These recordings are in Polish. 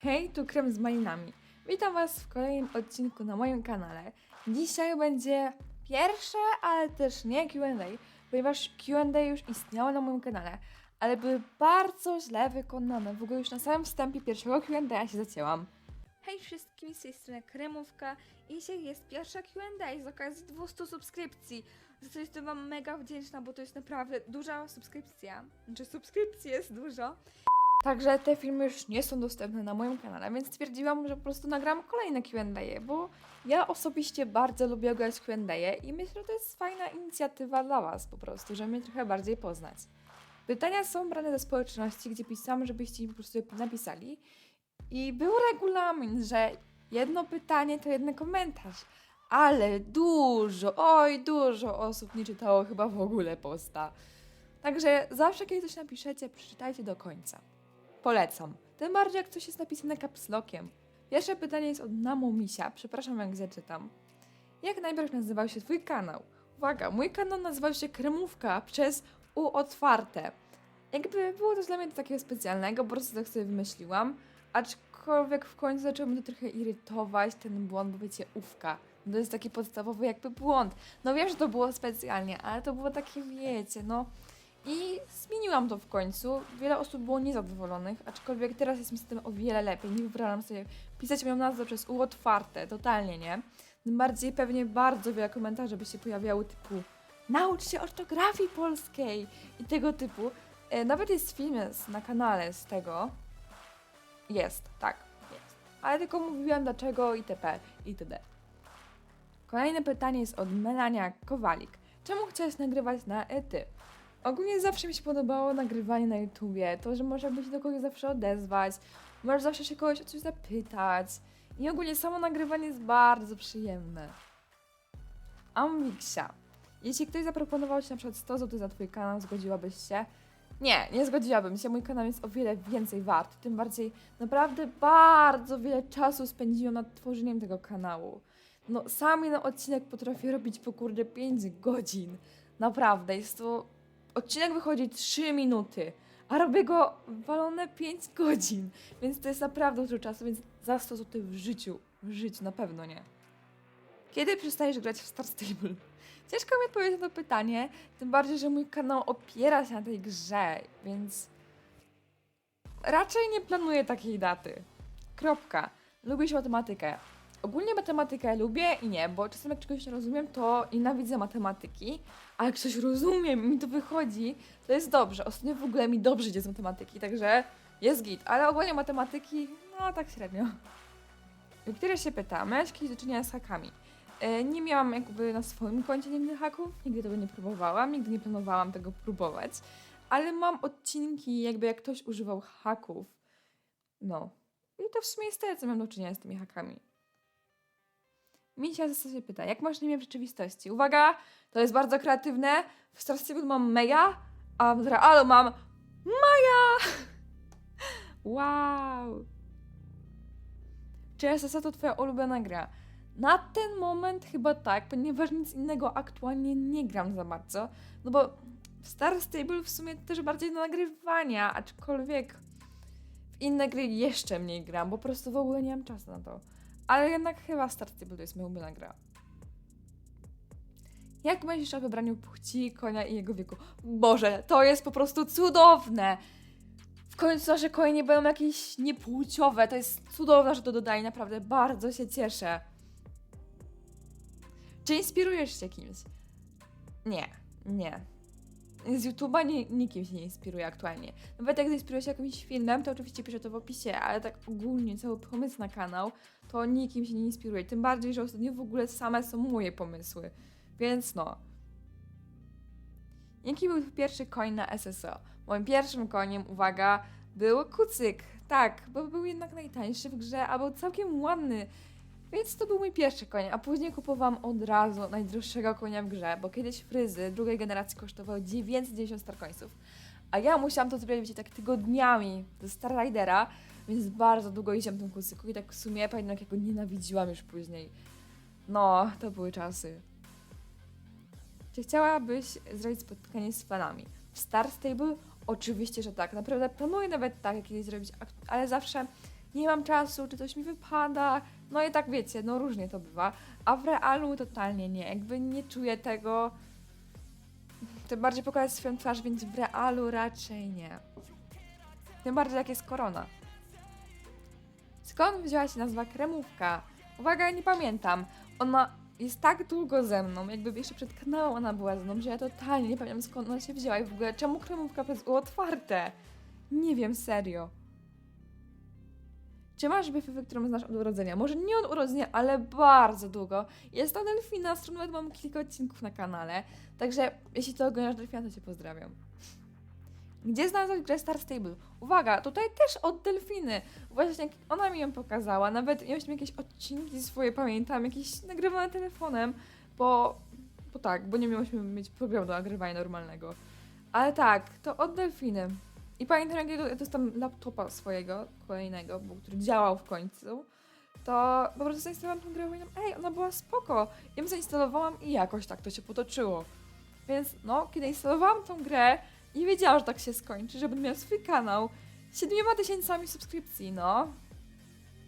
Hej, tu Krem z malinami. Witam Was w kolejnym odcinku na moim kanale. Dzisiaj będzie pierwsze, ale też nie Q&A, ponieważ Q&A już istniało na moim kanale, ale były bardzo źle wykonane. W ogóle już na samym wstępie pierwszego Q&A się zacięłam. Hej wszystkim, z tej strony Kremówka i dzisiaj jest pierwsza Q&A z okazji 200 subskrypcji, za co jestem Wam mega wdzięczna, bo to jest naprawdę duża subskrypcja. Znaczy subskrypcji jest dużo. Także te filmy już nie są dostępne na moim kanale, więc stwierdziłam, że po prostu nagram kolejne Q&A, bo ja osobiście bardzo lubię oglądać Q&A i myślę, że to jest fajna inicjatywa dla Was po prostu, żeby mnie trochę bardziej poznać. Pytania są brane ze społeczności, gdzie pisałam, żebyście mi po prostu je napisali i był regulamin, że jedno pytanie to jeden komentarz, ale dużo, oj dużo osób nie czytało chyba w ogóle posta. Także zawsze, kiedy coś napiszecie, przeczytajcie do końca. Polecam. Tym bardziej, jak coś jest napisane kapslokiem. Pierwsze pytanie jest od Namomisia. Przepraszam, jak źle czytam. Jak najpierw nazywał się twój kanał? Uwaga, mój kanał nazywał się Kremówka przez U otwarte. Jakby było to dla mnie takiego specjalnego, po prostu tak sobie wymyśliłam. Aczkolwiek w końcu zaczął mnie to trochę irytować, ten błąd, bo wiecie, ówka. To jest taki podstawowy jakby błąd. No wiem, że to było specjalnie, ale to było takie, wiecie, no... I zmieniłam to w końcu. Wiele osób było niezadowolonych, aczkolwiek teraz jest mi z tym o wiele lepiej. Nie wyobrażam sobie pisać moją nazwę przez U otwarte, totalnie nie. Tym bardziej pewnie bardzo wiele komentarzy by się pojawiały typu naucz się ortografii polskiej i tego typu. E, nawet jest film na kanale z tego. Jest, tak, jest. Ale tylko mówiłam dlaczego itp. itd. Kolejne pytanie jest od Melania Kowalik. Czemu chciałaś nagrywać na ety? Ogólnie zawsze mi się podobało nagrywanie na YouTubie, to, że można by się do kogoś zawsze odezwać, możesz zawsze się kogoś o coś zapytać i ogólnie samo nagrywanie jest bardzo przyjemne. Amwiksia. Jeśli ktoś zaproponował Ci na przykład 100 zł za Twój kanał, zgodziłabyś się? Nie, nie zgodziłabym się. Mój kanał jest o wiele więcej wart. Tym bardziej naprawdę bardzo wiele czasu spędziłam nad tworzeniem tego kanału. No, sam jeden odcinek potrafię robić po kurde 5 godzin. Naprawdę, jest to odcinek wychodzi 3 minuty, a robię go walone 5 godzin, więc to jest naprawdę dużo czasu, więc za 100 zł w życiu, w życiu na pewno nie. Kiedy przestajesz grać w Star Stable? Ciężko mi odpowiedzieć na to pytanie, tym bardziej, że mój kanał opiera się na tej grze, więc raczej nie planuję takiej daty. Kropka. Lubisz matematykę. Ogólnie matematykę lubię i nie, bo czasem jak czegoś nie rozumiem, to nienawidzę matematyki, a jak coś rozumiem i mi to wychodzi, to jest dobrze. Ostatnio w ogóle mi dobrze idzie z matematyki, także jest git. Ale ogólnie matematyki, no tak średnio. Wiktoria się pyta, miałaś jakieś do czynienia z hakami? E, Nie miałam jakby na swoim koncie nigdy haków, nigdy tego nie próbowałam, nigdy nie planowałam tego próbować, ale mam odcinki jakby jak ktoś używał haków. No. I to w sumie jest tyle, co mam do czynienia z tymi hakami. Misia się pyta, jak masz na imię w rzeczywistości? Uwaga, to jest bardzo kreatywne. W Star Stable mam Meja, a w realu mam Maja! Wow! Czy SSA to twoja ulubiona gra? Na ten moment chyba tak, ponieważ nic innego aktualnie nie gram za bardzo. No bo w Star Stable w sumie też bardziej do nagrywania, aczkolwiek w inne gry jeszcze mniej gram, bo po prostu w ogóle nie mam czasu na to. Ale jednak chyba Star Stable to jest ulubiona gra. Jak myślisz o wybraniu płci konia i jego wieku? Boże, to jest po prostu cudowne! W końcu nasze konie nie będą jakieś niepłciowe. To jest cudowne, że to dodali. Naprawdę bardzo się cieszę. Czy inspirujesz się kimś? Nie, nie. Z YouTube'a nie, nikim się nie inspiruje aktualnie. Nawet jak zainspiruję się jakimś filmem, to oczywiście piszę to w opisie, ale tak ogólnie cały pomysł na kanał, to nikim się nie inspiruje. Tym bardziej, że ostatnio w ogóle same są moje pomysły. Więc no. Jaki był pierwszy koń na SSO? Moim pierwszym koniem, uwaga, był kucyk. Tak, bo był jednak najtańszy w grze, a był całkiem ładny. Więc to był mój pierwszy koń, a później kupowałam od razu najdroższego konia w grze, bo kiedyś fryzy drugiej generacji kosztowały 990 starkońców. A ja musiałam to zrobić, wiecie, tak tygodniami ze Star Ridera, więc bardzo długo jeździłam tym kucyku i tak w sumie pamiętam, jak ja go nienawidziłam już później. No, to były czasy. Czy chciałabyś zrobić spotkanie z fanami? W Star Stable? Oczywiście, że tak. Naprawdę planuję nawet tak, jak kiedyś zrobić, ale zawsze nie mam czasu, czy coś mi wypada. No i tak wiecie, no różnie to bywa. A w realu totalnie nie, jakby nie czuję tego. Tym bardziej pokazać swoją twarz, więc w realu raczej nie. Tym bardziej jak jest korona. Skąd wzięła się nazwa kremówka? Uwaga, nie pamiętam. Ona jest tak długo ze mną, jakby jeszcze przed kanałem ona była ze mną, że ja totalnie nie pamiętam skąd ona się wzięła i w ogóle czemu kremówka przez otwarte? Nie wiem, serio. Czy masz BFF, którą znasz od urodzenia? Może nie od urodzenia, ale bardzo długo. Jest to Delfina, z którą nawet mam kilka odcinków na kanale. Także jeśli to oglądasz Delfina, to Cię pozdrawiam. Gdzie znalazłaś grę Star Stable? Uwaga, tutaj też od Delfiny. Właśnie ona mi ją pokazała, nawet mieliśmy jakieś odcinki swoje, pamiętam, jakieś nagrywane telefonem, bo, bo tak, bo nie miałyśmy mieć programu do nagrywania normalnego. Ale tak, to od Delfiny. I pamiętam, jak ja dostałam laptopa swojego, kolejnego, bo, który działał w końcu, to po prostu zainstalowałam tą grę i powiedziałam, ej, ona była spoko. Ja ją zainstalowałam i jakoś tak to się potoczyło. Więc no, kiedy instalowałam tą grę, nie wiedziałam, że tak się skończy, że będę miała swój kanał z 7 tysięcami subskrypcji, no.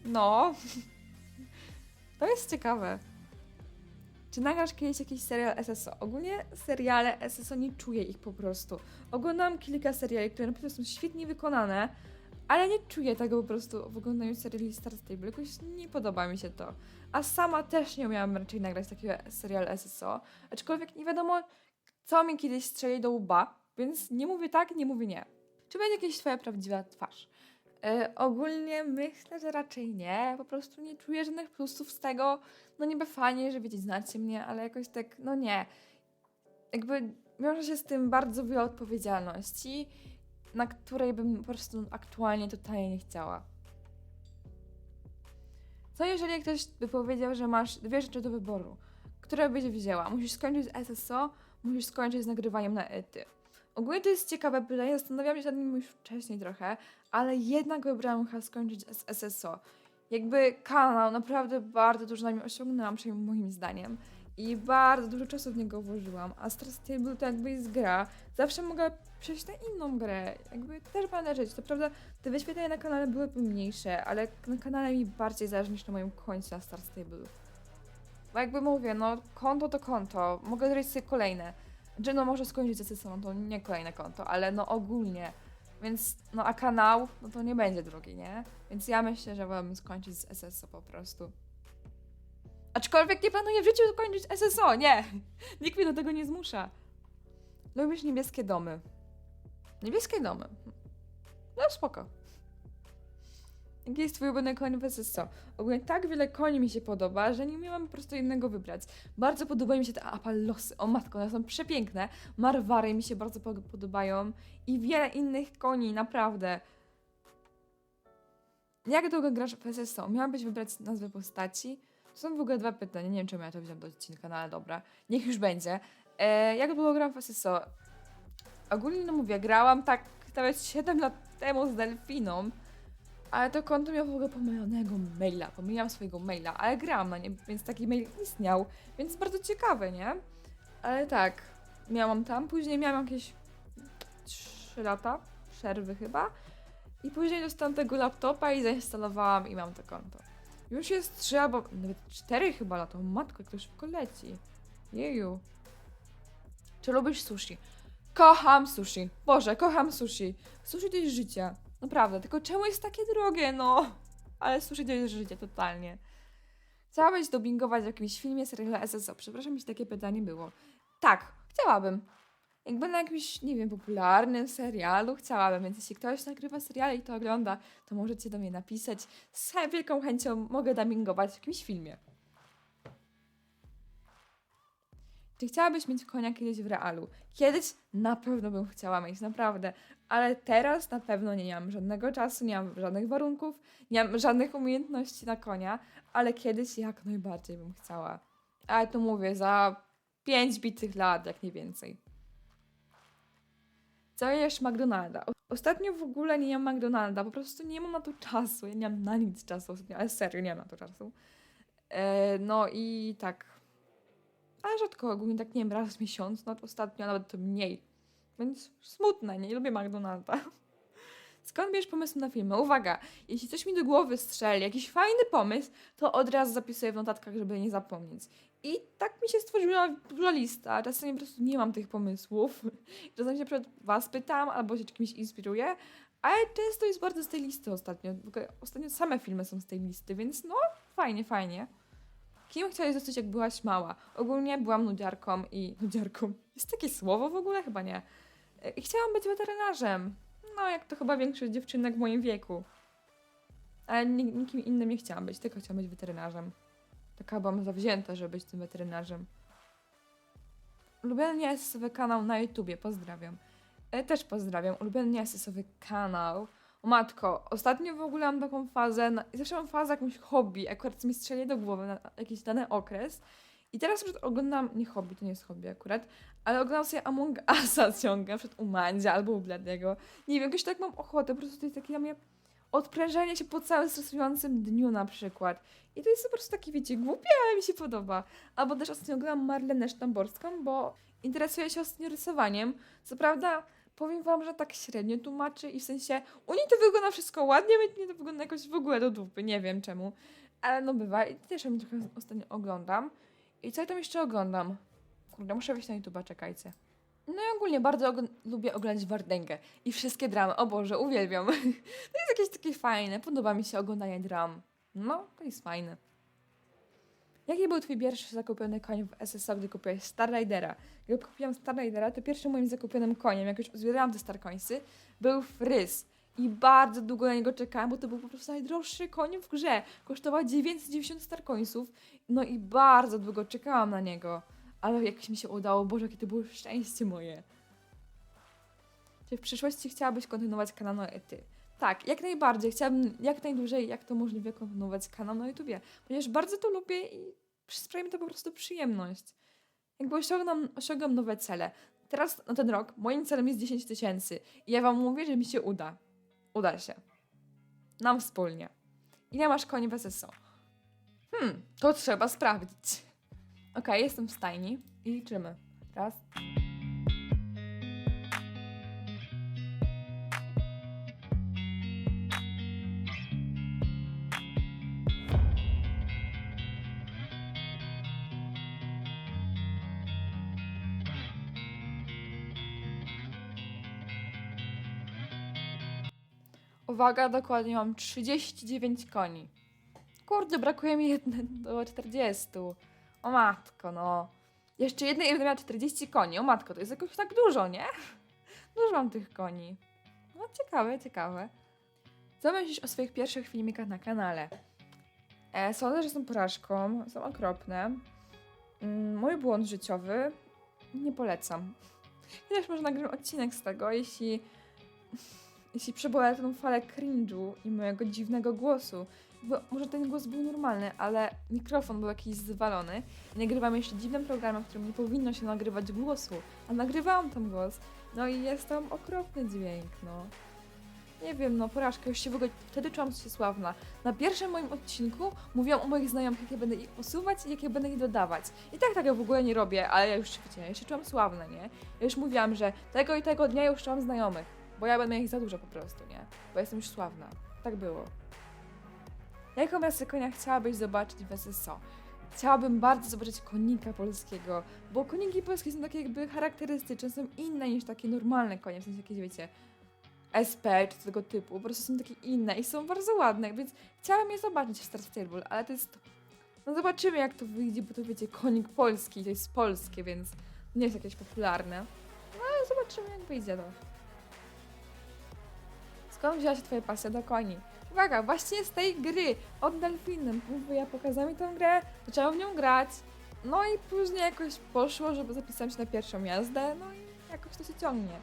No. To jest ciekawe. Czy nagrasz kiedyś jakiś serial SSO? Ogólnie seriale SSO nie czuję ich po prostu. Oglądam kilka seriali, które naprawdę są świetnie wykonane, ale nie czuję tego po prostu w oglądaniu seriali Star Stable. Jakoś nie podoba mi się to. A sama też nie umiałam raczej nagrać takiego serial SSO. Aczkolwiek nie wiadomo, co mi kiedyś strzeli do łba, więc nie mówię tak, nie mówię nie. Czy będzie jakaś twoja prawdziwa twarz? E, ogólnie myślę, że raczej nie. Po prostu nie czuję żadnych plusów z tego. No niby fajnie, że wiecie, znacie mnie, ale jakoś tak, no nie. Jakby wiąże się z tym bardzo wiele odpowiedzialności, na której bym po prostu aktualnie totalnie nie chciała. Co jeżeli ktoś by powiedział, że masz dwie rzeczy do wyboru? Które byś wzięła? Musisz skończyć SSO, musisz skończyć z nagrywaniem na ety. Ogólnie to jest ciekawe pytanie, zastanawiałam się nad nim już wcześniej trochę, ale jednak wybrałam chyba skończyć z SSO. Jakby kanał naprawdę bardzo dużo na nim osiągnęłam, przynajmniej moim zdaniem. I bardzo dużo czasu w niego włożyłam, a Star Stable to jakby jest gra. Zawsze mogę przejść na inną grę, jakby też będę żyć. To prawda, te wyświetlenia na kanale byłyby mniejsze, ale na kanale mi bardziej zależy niż na moim koncie na Star Stable. Bo jakby mówię, no konto to konto, mogę zrobić sobie kolejne. Znaczy, no może skończyć z SSO, to nie kolejne konto, ale no ogólnie. Więc, no a kanał, no to nie będzie drugi, nie? Więc ja myślę, że wolałabym skończyć z SSO po prostu. Aczkolwiek nie planuję w życiu skończyć SSO, nie! Nikt mnie do tego nie zmusza. Lubisz niebieskie domy. Niebieskie domy. No spoko. Jaki jest twój ulubiony koń w SSO? Ogólnie tak wiele koni mi się podoba, że nie miałam po prostu jednego wybrać. Bardzo podobają mi się te apalosy. O matko, one są przepiękne. Marwary mi się bardzo po- podobają. I wiele innych koni, naprawdę. Jak długo grasz w SSO? Miałabyś wybrać nazwę postaci? To są w ogóle dwa pytania. Nie wiem, czemu ja to wziąłem do odcinka, no ale dobra. Niech już będzie. E, jak długo gram w SSO? Ogólnie no mówię, grałam tak nawet 7 lat temu z Delfiną. Ale to konto miało w ogóle pomylonego maila. Pomyliłam swojego maila, ale grałam na nie, więc taki mail istniał. Więc bardzo ciekawe, nie? Ale tak, miałam tam. Później miałam jakieś 3 lata przerwy chyba. I później dostałam tego laptopa i zainstalowałam i mam to konto. Już jest 3 albo nawet 4 chyba lata. O matko, jak to szybko leci. Jeju. Czy lubisz sushi? Kocham sushi. Boże, kocham sushi. Sushi to jest życie. Naprawdę, tylko czemu jest takie drogie, no? Ale to jest życie, totalnie. Chciałabyś dobingować w jakimś filmie, serialu SSO? Przepraszam, jeśli takie pytanie było. Tak, chciałabym. Jakby na jakimś, nie wiem, popularnym serialu chciałabym, więc jeśli ktoś nagrywa seriale i to ogląda, to możecie do mnie napisać. Z wielką chęcią mogę dubbingować w jakimś filmie. Czy chciałabyś mieć konia kiedyś w realu? Kiedyś na pewno bym chciała mieć, naprawdę. Ale teraz na pewno nie mam żadnego czasu, nie mam żadnych warunków, nie mam żadnych umiejętności na konia, ale kiedyś jak najbardziej bym chciała. Ale to mówię, za pięć bitych lat, jak nie więcej. Co jesz McDonalda? Ostatnio w ogóle nie jem McDonalda, po prostu nie mam na to czasu. Ja nie mam na nic czasu ostatnio, ale serio, nie mam na to czasu. E, no i tak. Ale rzadko, ogólnie tak nie wiem, raz w miesiąc, to ostatnio, nawet to mniej. Więc smutne, nie lubię McDonalda. Skąd bierzesz pomysł na filmy? Uwaga, jeśli coś mi do głowy strzeli, jakiś fajny pomysł, to od razu zapisuję w notatkach, żeby nie zapomnieć. I tak mi się stworzyła duża lista. Czasami po prostu nie mam tych pomysłów. Czasami się przed was pytam, albo się czymś inspiruję, ale często jest bardzo z tej listy ostatnio. Ostatnio same filmy są z tej listy, więc no, fajnie, fajnie. Kim chciałaś zostać, jak byłaś mała? Ogólnie byłam nudziarką i... Nudziarką? Jest takie słowo w ogóle? Chyba nie. E, I chciałam być weterynarzem. No, jak to chyba większość dziewczynek w moim wieku. Ale ni- nikim innym nie chciałam być, tylko chciałam być weterynarzem. Taka byłam zawzięta, żeby być tym weterynarzem. Ulubiony nieasesowy kanał na YouTubie, pozdrawiam. E, też pozdrawiam. Ulubiony nieasesowy kanał. O matko, ostatnio w ogóle mam taką fazę, na, zawsze mam fazę jakimś hobby, akurat mi strzeli do głowy na jakiś dany okres. I teraz na przykład oglądam, nie hobby, to nie jest hobby akurat, ale oglądam sobie Among Usa ciągle, na przykład u Mandzia albo u Bladego. Nie wiem, jakoś tak mam ochotę, po prostu to jest takie dla mnie odprężenie się po całym stresującym dniu na przykład. I to jest po prostu takie, wiecie, głupie, ale mi się podoba. Albo też ostatnio oglądam Marlenę Sztamborską, bo interesuję się ostatnio rysowaniem. Co prawda, powiem wam, że tak średnio tłumaczy i w sensie u niej to wygląda wszystko ładnie, mnie to wygląda jakoś w ogóle do dupy, nie wiem czemu. Ale no bywa i też ją trochę ostatnio oglądam. I co ja tam jeszcze oglądam? Kurde, muszę wejść na YouTube'a, czekajcie. No i ogólnie bardzo og- lubię oglądać Wardęgę i wszystkie dramy. O Boże, uwielbiam. to jest jakieś takie fajne. Podoba mi się oglądanie dram. No, to jest fajne. Jaki był twój pierwszy zakupiony koń w SSO, gdy kupiłeś Star? Gdy kupiłam Star to pierwszym moim zakupionym koniem, jak już uzbierałam te Star Coinsy, był Fryz. I bardzo długo na niego czekałam, bo to był po prostu najdroższy koń w grze. Kosztował 990 Star Coinsów. No i bardzo długo czekałam na niego. Ale jakoś mi się udało. Boże, jakie to było szczęście moje. Czy w przyszłości chciałabyś kontynuować kanał na Ety? Tak, jak najbardziej. Chciałabym jak najdłużej, jak to możliwe, kontynuować kanał na YouTubie. Ponieważ bardzo to lubię i sprawia mi to po prostu przyjemność. Jakby osiągam, osiągam nowe cele. Teraz na ten rok moim celem jest 10 tysięcy. I ja wam mówię, że mi się uda. Uda się. Nam wspólnie. Ile masz koni w SSO? Hmm, to trzeba sprawdzić. Okej, jestem w stajni i liczymy. Raz. Uwaga, dokładnie mam 39 koni. Kurde, brakuje mi jedne do 40. O matko, no. Jeszcze jednej i będę miała 40 koni. O matko, to jest jakoś tak dużo, nie? Dużo mam tych koni. No ciekawe, ciekawe. Co myślisz o swoich pierwszych filmikach na kanale? E, sądzę, że są porażką, są okropne. Mm, mój błąd życiowy nie polecam. Chociaż może nagram odcinek z tego, jeśli jeśli przebolę tę falę cringe'u i mojego dziwnego głosu. Bo może ten głos był normalny, ale mikrofon był jakiś zwalony i nagrywam jeszcze dziwnym programem, w którym nie powinno się nagrywać głosu, a nagrywałam tam głos. No i jest tam okropny dźwięk, no. Nie wiem, no porażka, już się w ogóle, wtedy czułam się sławna. Na pierwszym moim odcinku mówiłam o moich znajomych, jak ja będę ich usuwać i jak ja będę ich dodawać. I tak tego w ogóle nie robię, ale ja już, wiecie, ja się czułam sławna, nie? Ja już mówiłam, że tego i tego dnia już czułam znajomych, bo ja będę ich za dużo po prostu, nie? Bo jestem już sławna. Tak było. Jaką rasę konia chciałabyś zobaczyć w SSO? Chciałabym bardzo zobaczyć konika polskiego, bo koniki polskie są takie jakby charakterystyczne, są inne niż takie normalne konie, w sensie jakieś, wiecie, SP czy tego typu, po prostu są takie inne i są bardzo ładne, więc chciałam je zobaczyć w Star Stable, ale to jest... No zobaczymy jak to wyjdzie, bo to wiecie, konik polski, to jest polskie, więc nie jest jakieś popularne. No ale zobaczymy jak wyjdzie to. Skąd wzięła się twoja pasja do koni? Uwaga, właśnie z tej gry od Delfinem. Mówię, pokazała mi tę grę, zaczęłam w nią grać. No i później jakoś poszło, żeby zapisać się na pierwszą jazdę, no i jakoś to się ciągnie.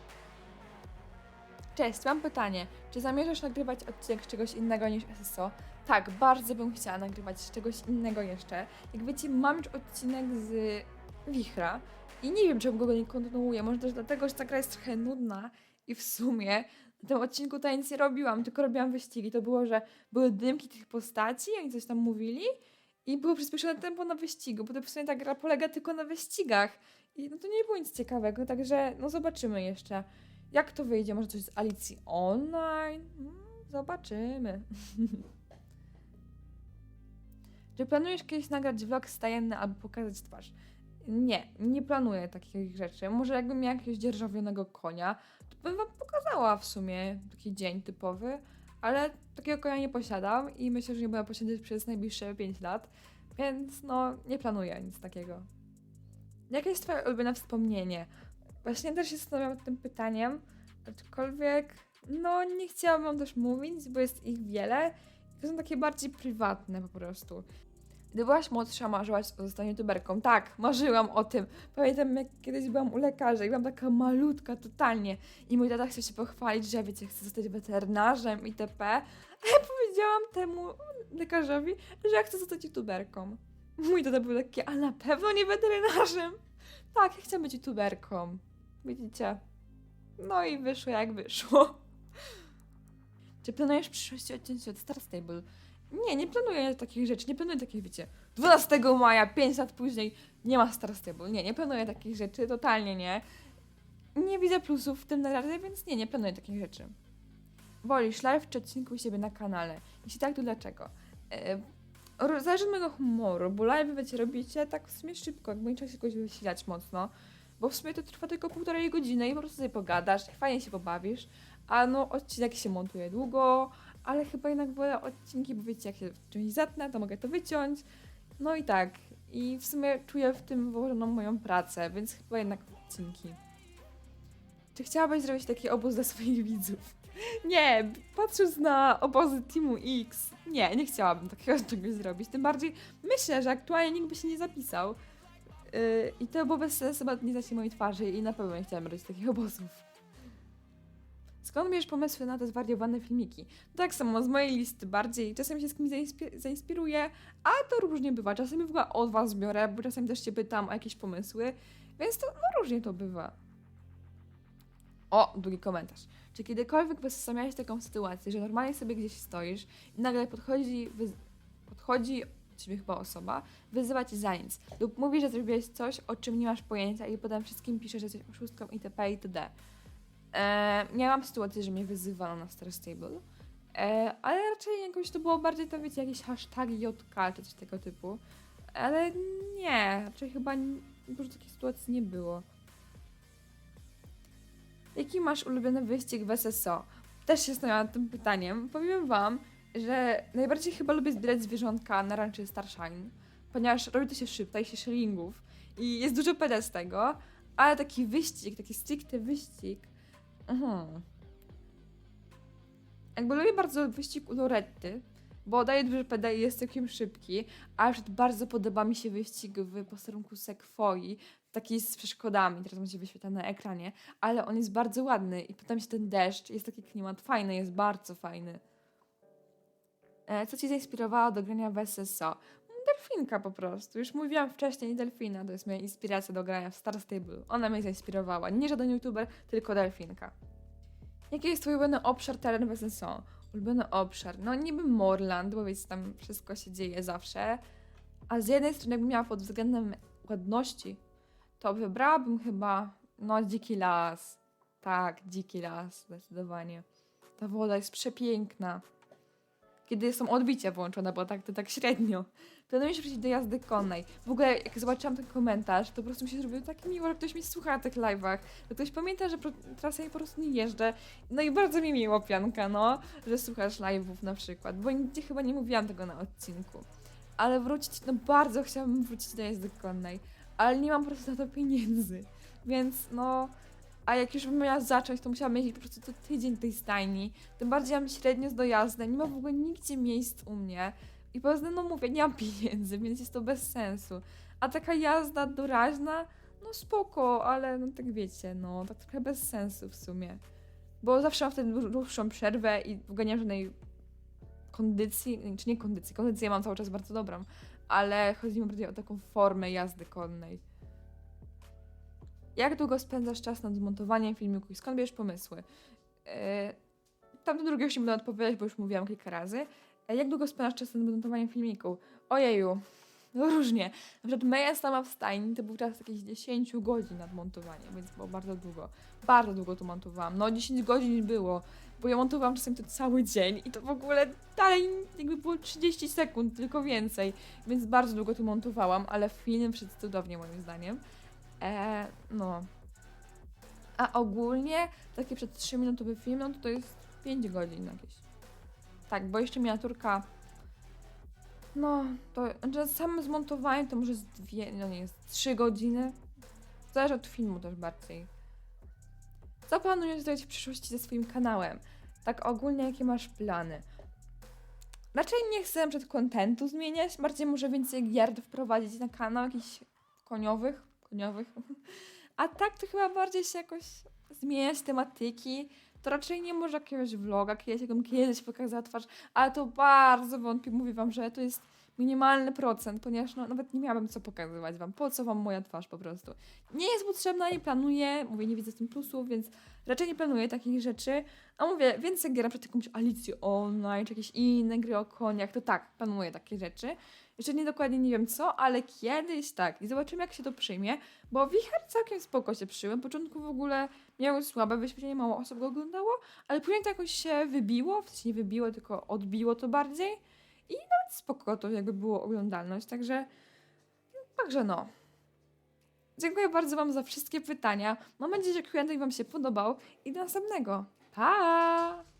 Cześć, mam pytanie. Czy zamierzasz nagrywać odcinek z czegoś innego niż SSO? Tak, bardzo bym chciała nagrywać z czegoś innego jeszcze. Jak wiecie, mam już odcinek z Wichra i nie wiem, czemu go nie kontynuuję. Może też dlatego, że ta gra jest trochę nudna i w sumie na tym odcinku to ja nic nie robiłam, tylko robiłam wyścigi. To było, że były dymki tych postaci, oni coś tam mówili i było przyspieszone tempo na wyścigu, bo to w sumie ta gra polega tylko na wyścigach. I no to nie było nic ciekawego, także no zobaczymy jeszcze. Jak to wyjdzie? Może coś z Alicji Online? Mm, zobaczymy. Czy planujesz kiedyś nagrać vlog stajenny albo pokazać twarz? Nie, nie planuję takich rzeczy. Może jakbym miała jakiegoś dzierżawionego konia, to bym wam pokazała w sumie taki dzień typowy, ale takiego konia nie posiadam i myślę, że nie będę posiadać przez najbliższe 5 lat, więc no nie planuję nic takiego. Jakie jest twoje ulubione wspomnienie? Właśnie też się zastanawiam nad tym pytaniem, aczkolwiek no nie chciałabym też mówić, bo jest ich wiele i to są takie bardziej prywatne po prostu. Gdy byłaś młodsza, marzyłaś o zostaniu youtuberką. Tak, marzyłam o tym. Pamiętam, jak kiedyś byłam u lekarza i byłam taka malutka totalnie. I mój tata chciał się pochwalić, że wiecie, chce zostać weterynarzem itp. A ja powiedziałam temu lekarzowi, że ja chcę zostać youtuberką. Mój tata był taki, a na pewno nie weterynarzem. Tak, ja chcę być youtuberką. Widzicie? No i wyszło jak wyszło. Czy planujesz w przyszłości odciąć się od Star Stable? Nie, nie planuję takich rzeczy, nie planuję takich, wiecie, 12 maja, 5 lat później nie ma Star Stable. Nie, nie planuję takich rzeczy, totalnie nie. Nie widzę plusów w tym na razie, więc nie, nie planuję takich rzeczy. Wolisz live czy odcinku u siebie na kanale? Jeśli tak, to dlaczego? Ro- zależy od mojego humoru, bo live wiecie, robicie tak w sumie szybko, jakby nie trzeba się jakoś wysilać mocno, bo w sumie to trwa tylko półtorej godziny i po prostu sobie pogadasz fajnie się pobawisz, a no odcinek się montuje długo, ale chyba jednak wolę odcinki, bo wiecie, jak się czymś zetnę, to mogę to wyciąć. No i tak. I w sumie czuję w tym włożoną moją pracę, więc chyba jednak odcinki. Czy chciałabyś zrobić taki obóz dla swoich widzów? Nie, patrząc na obozy Teamu X, nie, nie chciałabym takiego czegoś zrobić. Tym bardziej myślę, że aktualnie nikt by się nie zapisał. Yy, I to było bez sensu, bo nie znacie mojej twarzy i na pewno nie chciałam robić takich obozów. Skąd bierzesz pomysły na te zwariowane filmiki? Tak samo z mojej listy bardziej. Czasami się z kimś zainspir- zainspiruję, a to różnie bywa. Czasami w ogóle od was biorę, bo czasami też się pytam o jakieś pomysły, więc to no różnie to bywa. O, drugi komentarz. Czy kiedykolwiek miałeś taką sytuację, że normalnie sobie gdzieś stoisz i nagle podchodzi, podchodzi ciebie chyba osoba, wyzywa cię za nic lub mówi, że zrobiłeś coś, o czym nie masz pojęcia i potem wszystkim pisze, że jesteś oszustką itp. itd. E, miałam sytuację, że mnie wyzywano na Star Stable, e, ale raczej jakoś to było bardziej to, wiecie, jakieś hasztagi JK czy coś tego typu. Ale nie, raczej chyba prostu takiej sytuacji nie było. Jaki masz ulubiony wyścig w SSO? Też się zastanawiałam nad tym pytaniem. Powiem wam, że najbardziej chyba lubię zbierać zwierzątka na ranczy Starshine, ponieważ robi to się szybko i się szylingów i jest dużo PD z tego, ale taki wyścig, taki stricte wyścig, Mhm. Jakby lubię bardzo wyścig u Loretty, bo daje dużo PD i jest całkiem szybki, a na przykład bardzo podoba mi się wyścig w posterunku Sekwoi, taki z przeszkodami, teraz będzie wyświetlany na ekranie, ale on jest bardzo ładny i potem się ten deszcz, jest taki klimat fajny, jest bardzo fajny. E, Co Cię zainspirowało do grania w SSO? Delfinka po prostu. Już mówiłam wcześniej, Delfina to jest moja inspiracja do grania w Star Stable. Ona mnie zainspirowała. Nie żaden youtuber, tylko Delfinka. Jaki jest twój ulubiony obszar, teren w SSO? Ulubiony obszar? No niby Morland, bo wiecie, tam wszystko się dzieje zawsze. A z jednej strony, jakbym miała pod względem ładności, to wybrałabym chyba, no, dziki las. Tak, dziki las, zdecydowanie. Ta woda jest przepiękna. Kiedy są odbicia włączone, bo tak to tak średnio. Planujesz wrócić do jazdy konnej. W ogóle, jak zobaczyłam ten komentarz, to po prostu mi się zrobiło tak miło, że ktoś mi słucha na tych live'ach. Że ktoś pamięta, że pro, ja po prostu nie jeżdżę. No i bardzo mi miło, Pianka, no, że słuchasz live'ów na przykład, bo nigdzie chyba nie mówiłam tego na odcinku. Ale wrócić, no bardzo chciałabym wrócić do jazdy konnej, ale nie mam po prostu na to pieniędzy. Więc no, a jak już bym miała zacząć, to musiałam mieć po prostu to tydzień tej stajni. Tym bardziej mam średnio z dojazdem, nie ma w ogóle nigdzie miejsc u mnie. I poza tym, no mówię, nie mam pieniędzy, więc jest to bez sensu. A taka jazda doraźna, no spoko, ale no tak wiecie, no tak trochę bez sensu w sumie. Bo zawsze mam wtedy dłu- dłuższą przerwę i w ogóle nie mam żadnej kondycji, czy nie kondycji, kondycję mam cały czas bardzo dobrą, ale chodzi mi bardziej o taką formę jazdy konnej. Jak długo spędzasz czas nad zmontowaniem filmiku i skąd bierzesz pomysły? Yy, tam do drugiego już nie będę odpowiadać, bo już mówiłam kilka razy. E, Jak długo spędzasz czas nad montowaniem filmiku? Ojeju. no różnie. Na przykład Meja sama w stajni to był czas jakieś 10 godzin nad montowaniem, więc było bardzo długo. Bardzo długo to montowałam. No 10 godzin było, bo ja montowałam czasem to cały dzień i to w ogóle dalej jakby było 30 sekund, tylko więcej. Więc bardzo długo to montowałam, ale film wszedł cudownie moim zdaniem. Eee, no. A ogólnie takie przed 3-minutowy film, no to to jest 5 godzin jakieś. Tak, bo jeszcze miniaturka. No, to znaczy samo zmontowanie to może z dwie, no nie jest, trzy godziny. Zależy od filmu też bardziej. Co planujesz zrobić w przyszłości ze swoim kanałem? Tak ogólnie, jakie masz plany? Raczej nie chcę przed kontentu zmieniać, bardziej może więcej gier wprowadzić na kanał, jakichś koniowych, koniowych. A tak to chyba bardziej się jakoś zmieniać tematyki. To raczej nie może jakiegoś vloga, kiedyś, jakbym kiedyś pokazała twarz, ale to bardzo wątpię, mówię wam, że to jest minimalny procent, ponieważ no, nawet nie miałabym co pokazywać wam. Po co wam moja twarz po prostu? Nie jest potrzebna, nie planuję, mówię, nie widzę z tym plusów, więc raczej nie planuję takich rzeczy. A mówię, więcej gier, na przykład jakąś Alicję Online, czy jakieś inne gry o koniach, to tak, planuję takie rzeczy. Jeszcze nie dokładnie nie wiem co, ale kiedyś tak. I zobaczymy, jak się to przyjmie, bo Wicher całkiem spoko się przyjął. Na początku w ogóle miały słabe wyświetlenie, mało osób go oglądało, ale później to jakoś się wybiło, w sensie nie wybiło, tylko odbiło to bardziej. I nawet spoko to jakby było oglądalność, także także no. Dziękuję bardzo Wam za wszystkie pytania. Mam nadzieję, że Q&A Wam się podobał i do następnego. Pa!